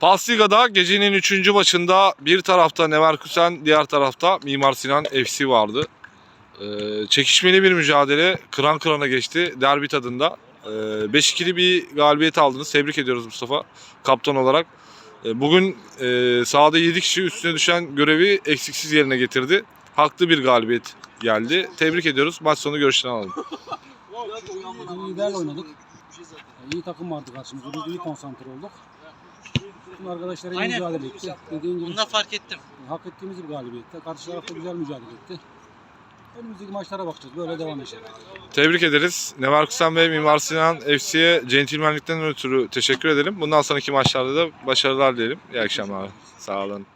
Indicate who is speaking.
Speaker 1: Pasliga'da gecenin 3. maçında bir tarafta Leverkusen, diğer tarafta Mimar Sinan FC vardı. Ee, çekişmeli bir mücadele kıran kırana geçti derbi tadında. Ee, 5-2'li bir galibiyet aldınız. Tebrik ediyoruz Mustafa kaptan olarak. Ee, bugün e, sahada 7 kişi üstüne düşen görevi eksiksiz yerine getirdi. Haklı bir galibiyet geldi. Tebrik ediyoruz. Maç sonu görüşlerini alalım.
Speaker 2: İyi liderle oynadık. İyi takım vardı karşımızda. Biz iyi konsantre olduk. Tüm arkadaşlar iyi
Speaker 3: Aynen.
Speaker 2: mücadele etti. Dediğin gibi
Speaker 3: Bunu da fark ettim.
Speaker 2: hak ettiğimiz bir galibiyette. Karşı tarafta güzel mücadele etti. Önümüzdeki maçlara bakacağız. Böyle devam edeceğiz.
Speaker 1: Tebrik ederiz. Leverkusen ve Mimar Sinan FC'ye centilmenlikten ötürü teşekkür edelim. Bundan sonraki maçlarda da başarılar dilerim. İyi akşamlar. Sağ olun.